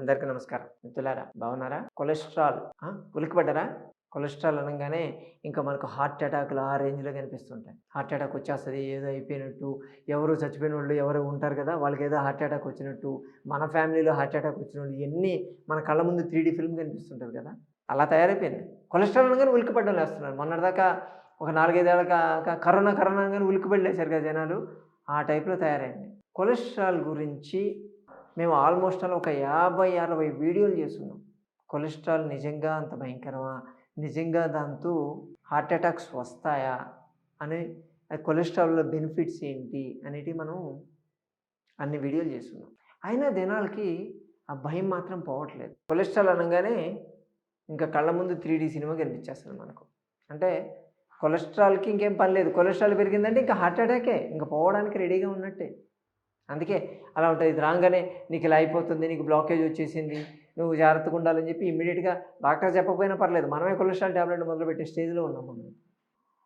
అందరికీ నమస్కారం. మిత్రులారా బాగున్నారా? కొలెస్ట్రాల్ ఉలికిపడ్డారా కొలెస్ట్రాల్ అనగానే ఇంకా మనకు హార్ట్ అటాక్లు ఆ రేంజ్లో కనిపిస్తుంటాయి. హార్ట్ అటాక్ వచ్చేస్తుంది ఏదో అయిపోయినట్టు ఎవరు చచ్చిపోయిన వాళ్ళు ఎవరు ఉంటారు కదా వాళ్ళకి ఏదో హార్ట్ అటాక్ వచ్చినట్టు మన ఫ్యామిలీలో హార్ట్ అటాక్ వచ్చిన వాళ్ళు ఇవన్నీ మన కళ్ళ ముందు త్రీడీ ఫిల్మ్ కనిపిస్తుంటుంది కదా అలా తయారైపోయింది. కొలెస్ట్రాల్ అనగానే ఉలికిపడ్డం లేస్తున్నారు. మొన్నటిదాకా ఒక నాలుగైదేళ్ళకా కరోనా కరోనా అనగానే ఉలికిపడి లేచారు కదా జనాలు ఆ టైప్లో తయారైంది. కొలెస్ట్రాల్ గురించి మేము ఆల్మోస్ట్ అలా ఒక యాభై అరవై వీడియోలు చేస్తున్నాం. కొలెస్ట్రాల్ నిజంగా అంత భయంకరమా? నిజంగా దాంతో హార్ట్ అటాక్స్ వస్తాయా? అని కొలెస్ట్రాల్లో బెనిఫిట్స్ ఏంటి? అనేటివి మనం అన్ని వీడియోలు చేస్తున్నాం. అయినా దినాలకి ఆ భయం మాత్రం పోవట్లేదు. కొలెస్ట్రాల్ అనగానే ఇంకా కళ్ళ ముందు త్రీ డీ సినిమా కనిపించేస్తుంది మనకు. అంటే కొలెస్ట్రాల్కి ఇంకేం పని లేదు. కొలెస్ట్రాల్ పెరిగిందంటే ఇంకా హార్ట్ అటాకే. ఇంకా పోవడానికి రెడీగా ఉన్నట్టే. అందుకే అలా ఉంటుంది. ఇది రాగానే నీకు ఇలా అయిపోతుంది నీకు బ్లాకేజ్ వచ్చేసింది నువ్వు జాగ్రత్తగా ఉండాలని చెప్పి ఇమ్మీడియట్గా డాక్టర్ చెప్పకపోయినా పర్లేదు. మనమే కొలెస్ట్రాల్ ట్యాబ్లెట్ మొదలుపెట్టే స్టేజ్లో ఉన్నాం మనం.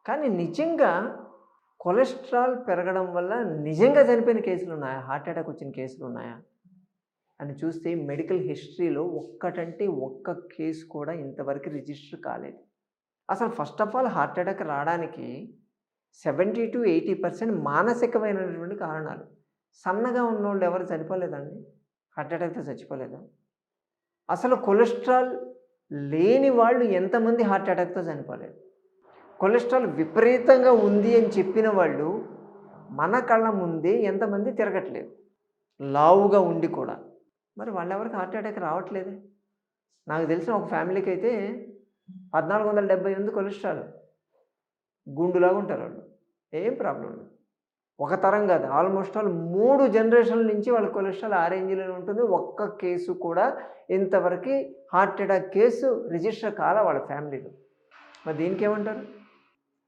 కానీ నిజంగా కొలెస్ట్రాల్ పెరగడం వల్ల నిజంగా చనిపోయిన కేసులు ఉన్నాయా? హార్ట్ అటాక్ వచ్చిన కేసులు ఉన్నాయా? అని చూస్తే మెడికల్ హిస్టరీలో ఒక్కటంటే ఒక్క కేసు కూడా ఇంతవరకు రిజిస్టర్ కాలేదు. అసలు first of all heart attack రావడానికి సెవెంటీ టు ఎయిటీ పర్సెంట్ మానసికమైనటువంటి కారణాలు. సన్నగా ఉన్నోళ్ళు ఎవరు చనిపోలేదండి? హార్ట్ అటాక్తో చచ్చిపోలేదా? అసలు కొలెస్ట్రాల్ లేని వాళ్ళు ఎంతమంది హార్ట్ అటాక్తో చనిపోలేదు? కొలెస్ట్రాల్ విపరీతంగా ఉంది అని చెప్పిన వాళ్ళు మన కళ్ళ ముందే ఎంతమంది తిరగట్లేదు? లావుగా ఉండి కూడా. మరి వాళ్ళెవరికి హార్ట్ అటాక్ రావట్లేదే? నాకు తెలిసిన ఒక ఫ్యామిలీకి అయితే పద్నాలుగు వందల డెబ్బై ఉంది కొలెస్ట్రాల్ గుండులాగా ఉంటారు వాళ్ళు. ఏం ప్రాబ్లం లేదు. ఒక తరం కాదు. ఆల్మోస్ట్ ఆల్ మూడు జనరేషన్ల నుంచి వాళ్ళ కొలెస్ట్రాల్ ఆ రేంజ్లోనే ఉంటుంది. ఒక్క కేసు కూడా ఇంతవరకు హార్ట్ అటాక్ కేసు రిజిస్టర్ కాల వాళ్ళ ఫ్యామిలీలో మరి దీనికి ఏమంటారు?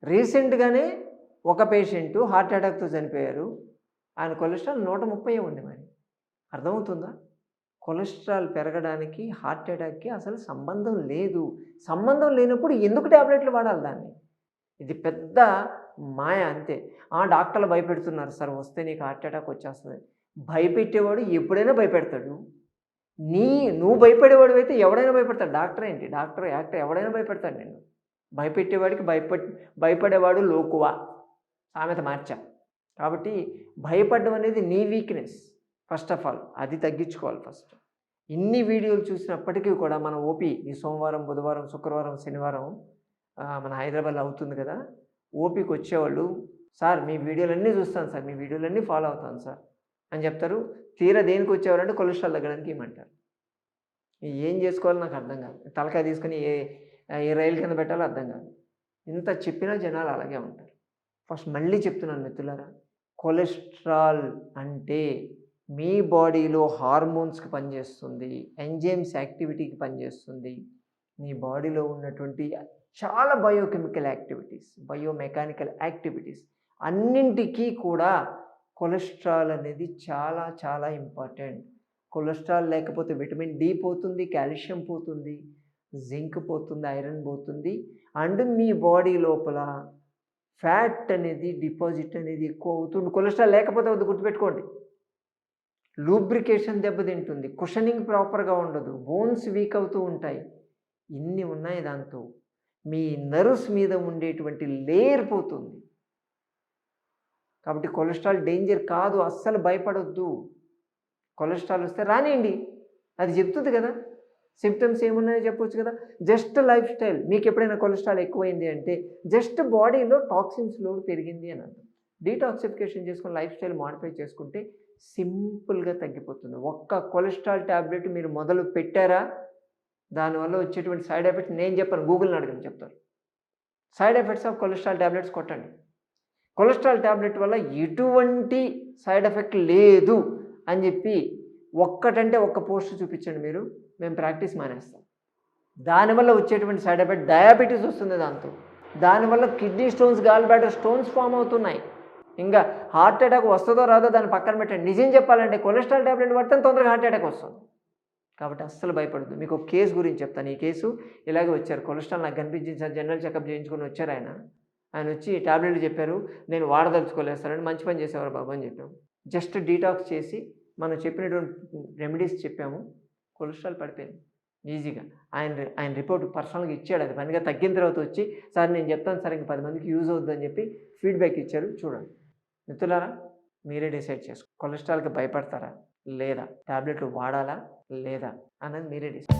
రీసెంట్గానే ఒక పేషెంట్ హార్ట్ అటాక్తో చనిపోయారు. ఆయన కొలెస్ట్రాల్ నూట ముప్పై ఉంది మరి. అర్థమవుతుందా? కొలెస్ట్రాల్ పెరగడానికి హార్ట్ అటాక్కి అసలు సంబంధం లేదు. సంబంధం లేనప్పుడు ఎందుకు ట్యాబ్లెట్లు వాడాలి దాన్ని? ఇది పెద్ద మాయ అంతే. ఆ డాక్టర్లు భయపెడుతున్నారు సార్ వస్తే నీకు హార్ట్ అటాక్ వచ్చేస్తుంది. భయపెట్టేవాడు ఎప్పుడైనా భయపెడతాడు. నీ నువ్వు భయపడేవాడు అయితే ఎవడైనా భయపడతాడు. డాక్టర్ ఏంటి? డాక్టర్ యాక్టర్ ఎవడైనా భయపెడతాడు నేను భయపెట్టేవాడికి భయప భయపడేవాడు లోకువా. సామెత మార్చా. కాబట్టి భయపడడం అనేది నీ వీక్నెస్ ఫస్ట్ ఆఫ్ ఆల్ అది తగ్గించుకోవాలి ఫస్ట్ ఇన్ని వీడియోలు చూసినప్పటికీ కూడా మన ఓపీ ఈ సోమవారం బుధవారం శుక్రవారం శనివారం మన హైదరాబాద్లో అవుతుంది కదా. ఓపీకి వచ్చేవాళ్ళు సార్ మీ వీడియోలన్నీ చూస్తాను సార్ మీ వీడియోలన్నీ ఫాలో అవుతాను సార్ అని చెప్తారు. తీరా దేనికి వచ్చేవారంటే కొలెస్ట్రాల్ తగ్గడానికి ఏమంటారు ఏం చేసుకోవాలో నాకు అర్థం కాదు. తలకాయ తీసుకొని ఏ ఏ రైలు కింద పెట్టాలో అర్థం కాదు. ఇంత చెప్పినా జనాలు అలాగే ఉంటారు. ఫస్ట్ మళ్ళీ చెప్తున్నాను మిత్రులారా కొలెస్ట్రాల్ అంటే మీ బాడీలో హార్మోన్స్కి పనిచేస్తుంది ఎంజైమ్స్ యాక్టివిటీకి పనిచేస్తుంది. మీ బాడీలో ఉన్నటువంటి చాలా బయోకెమికల్ యాక్టివిటీస్ బయోమెకానికల్ యాక్టివిటీస్ అన్నింటికీ కూడా కొలెస్ట్రాల్ అనేది చాలా చాలా ఇంపార్టెంట్ కొలెస్ట్రాల్ లేకపోతే విటమిన్ డి పోతుంది కాల్షియం పోతుంది జింక్ పోతుంది ఐరన్ పోతుంది. అండ్ మీ బాడీ లోపల ఫ్యాట్ అనేది డిపాజిట్ అనేది ఎక్కువ అవుతుంది. కొలెస్ట్రాల్ లేకపోతే వద్దు గుర్తుపెట్టుకోండి. లూబ్రికేషన్ దెబ్బతింటుంది. కుషనింగ్ ప్రాపర్గా ఉండదు. బోన్స్ వీక్ అవుతూ ఉంటాయి. ఇన్ని ఉన్నాయి దాంతో. మీ నర్వ్స్ మీద ఉండేటువంటి లేయర్ పోతుంది. కాబట్టి కొలెస్ట్రాల్ డేంజర్ కాదు అస్సలు భయపడొద్దు. కొలెస్ట్రాల్ వస్తే రానియండి. అది చెప్తుంది కదా. సిమ్టమ్స్ ఏమున్నాయో చెప్పొచ్చు కదా. Just lifestyle. మీకు ఎప్పుడైనా కొలెస్ట్రాల్ ఎక్కువైంది అంటే జస్ట్ బాడీలో టాక్సిన్స్ లోడ్ పెరిగింది అని అర్థం. డీటాక్సిఫికేషన్ చేసుకుని లైఫ్ స్టైల్ మాడిఫై చేసుకుంటే సింపుల్గా తగ్గిపోతుంది. ఒక్క కొలెస్ట్రాల్ ట్యాబ్లెట్ మీరు మొదలు పెట్టారా? దానివల్ల వచ్చేటువంటి సైడ్ ఎఫెక్ట్స్ నేను చెప్పాను గూగుల్ని అడగని చెప్తారు. Side effects of cholesterol tablets కొట్టండి. కొలెస్ట్రాల్ ట్యాబ్లెట్ వల్ల ఎటువంటి సైడ్ ఎఫెక్ట్ లేదు అని చెప్పి ఒక్కటంటే ఒక్క పోస్ట్ చూపించండి మీరు మేము ప్రాక్టీస్ మానేస్తాం. దానివల్ల వచ్చేటువంటి సైడ్ ఎఫెక్ట్ డయాబెటీస్ వస్తుంది దాంతో. దానివల్ల kidney stones gall bladder stones form అవుతున్నాయి. ఇంకా హార్ట్ అటాక్ వస్తుందో రాదో దాన్ని పక్కన పెట్టండి. నిజం చెప్పాలంటే కొలెస్ట్రాల్ ట్యాబ్లెట్ పడితే తొందరగా హార్ట్ అటాక్ వస్తుంది. కాబట్టి అస్సలు భయపడద్దు. మీకు ఒక కేసు గురించి చెప్తాను. ఈ కేసు ఇలాగే వచ్చారు. కొలెస్ట్రాల్ నాకు కనిపించింది సార్. జనరల్ చెకప్ చేయించుకొని వచ్చారు ఆయన. ఆయన వచ్చి టాబ్లెట్లు చెప్పారు. నేను వాడదలుచుకోలేదు సార్ అని మంచి పని చేసేవారు బాబు అని చెప్పాము జస్ట్ డీటాక్స్ చేసి మనం చెప్పినటువంటి రెమెడీస్ చెప్పాము. కొలెస్ట్రాల్ పడిపోయింది. ఈజీగా. ఆయన ఆయన రిపోర్ట్ పర్సనల్గా ఇచ్చాడు. అది పనిగా తగ్గిన తర్వాత వచ్చి సార్ నేను చెప్తాను సార్ ఇంకా పది మందికి యూజ్ అవుద్దని చెప్పి ఫీడ్బ్యాక్ ఇచ్చారు. చూడండి. మిత్రులారా మీరే డిసైడ్ చేసుకో కొలెస్ట్రాల్కి భయపడతారా? లేదా? టాబ్లెట్లు వాడాలా? లేదా? అన్నది మీరే డిసైడ్